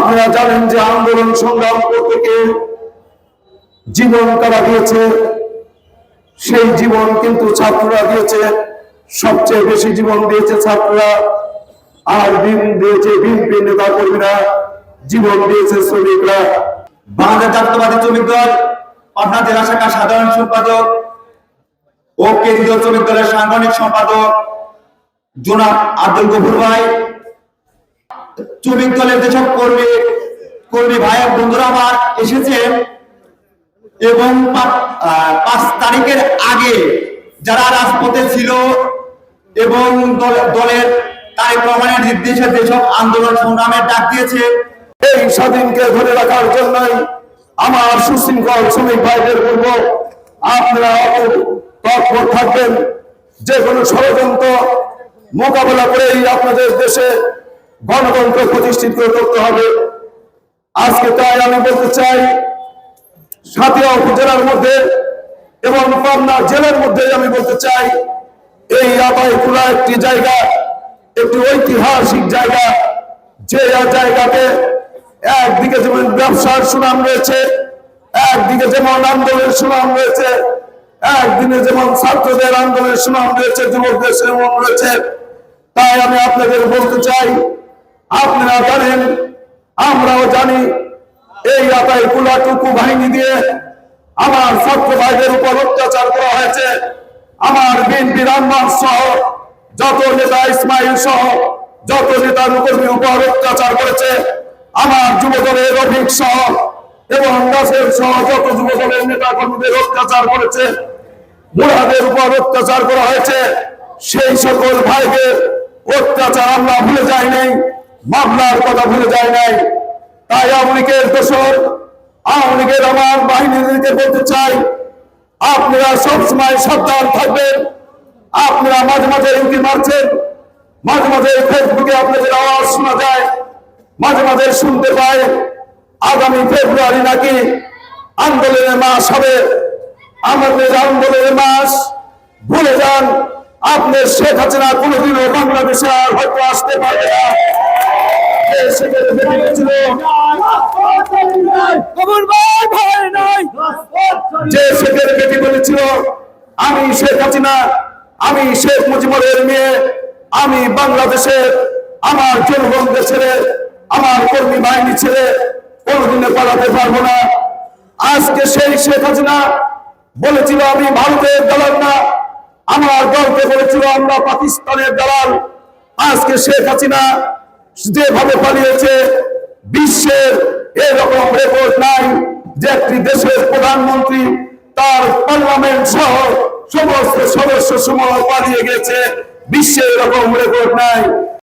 আপনারা জানেন যে আন্দোলন সংগ্রাম করতে গিয়ে জীবন তারা দিয়েছে? সেই জীবন কিন্তু ছাত্ররা দিয়েছে। সবচেয়ে বেশি জীবন দিয়েছে ছাত্ররা। আর দিন দিয়েছে বিএনপি নেতা কর্মীরা জীবন দিয়েছে শ্রমিকরা। বাংলাদেশ জাতীয়তাবাদী শ্রমিক দল পাটনা জেলা শাখার সাধারণ সম্পাদক, ও কেন্দ্রীয় শ্রমিক দলের সাংগঠনিক সম্পাদক জোনাব আব্দুল গফুর ভাই। শ্রমিক দলের যেসব কর্মী কর্মী ভাই বন্ধুরা আমার এসেছেন এবং পাঁচ তারিখের আগে যারা রাজপথে ছিল এবং দল- দলের তারিখ রহমানের নির্দেশে যেসব আন্দোলন সংগ্রামের ডাক দিয়েছে, এই স্বাধীনকে ধরে রাখার জন্যই আমার সুশৃঙ্খল শ্রমিক ভাইদের বলব, আপনারা তৎপর থাকবেন। যে কোনো ষড়যন্ত্র মোকাবেলা করেই আপনাদের দেশে গণতন্ত্র প্রতিষ্ঠিত করতে হবে। আজকে তাই আমি বলতে চাই, সাতিয়া উপজেলার মধ্যে এবং পাবনা জেলার মধ্যে আমি বলতে চাই, এই আবাই খোলা একটি জায়গা, একটি ঐতিহাসিক জায়গা, যে জায়গাতে একদিকে যেমন ব্যবসার সুনাম রয়েছে, একদিকে যেমন আন্দোলনের সুনাম রয়েছে, একদিনে যেমন ছাত্রদের আন্দোলনের সুনাম রয়েছে, যুবকদের সুনাম রয়েছে। তাই আমি আপনাদের বলতে চাই আপনারা জানেন, আমরাও জানি, এই আতাই কুলাটুকু বাহিনী দিয়ে আমার ছাত্র ভাইদের উপর অত্যাচার করা হয়েছে। আমার বিএনপি রামমান সহ যত নেতা ইসমাইল সহ যত নেতা কর্মীর উপর অত্যাচার করেছে, আমার যুব দলের রফিক সহ এবং নাসের সহ যত যুব দলের নেতা কর্মীদের অত্যাচার করেছে, মুরাদের উপর অত্যাচার করা হয়েছে, সেই সকল ভাইদের অত্যাচার আমরা ভুলে যাই নাই। মামলার কথা ভুলে যায় নাই। তাই আওয়ামী লীগের দোষর, আওয়ামী লীগের আমার বাহিনীদেরকে বলতে চাই, আপনারা সবসময় সাবধান থাকবেন। আপনারা মাঝে মাঝে ইউকি মারছেন। মাঝে মাঝে ফেসবুকে আপনাদের আওয়াজ শোনা যায়। মাঝে মাঝে শুনতে পাই আগামী ফেব্রুয়ারি নাকি আন্দোলনের মাস হবে। আমাদের আন্দোলনের মাস, ভুলে যান। আপনার শেখ হাসিনা কোনোদিনও বাংলাদেশে আর হয়তো আসতে পারবে না। সেখানে বেঁচে গেছিল। যে শেখের বেটি বলেছিল, আমি শেখ হাসিনা, আমি শেখ মুজিবুরের মেয়ে, আমি বাংলাদেশের আমার জনগণকে ছেড়ে আমার কর্মী বাহিনী ছেড়ে কোনোদিনে পালাতে পারব না আজকে সেই শেখ হাসিনা বলেছিল, আমি ভারতের দালাল না, আমার দলকে বলেছিল, আমরা পাকিস্তানের দালাল আজকে শেখ হাসিনা যেভাবে পালিয়েছে বিশ্বের এরকম রেকর্ড নাই যে একটি দেশের প্রধানমন্ত্রী তার পার্লামেন্ট সহ সমস্ত সদস্য সমূহ পালিয়ে গেছে, বিশ্বে এরকম রেকর্ড নাই।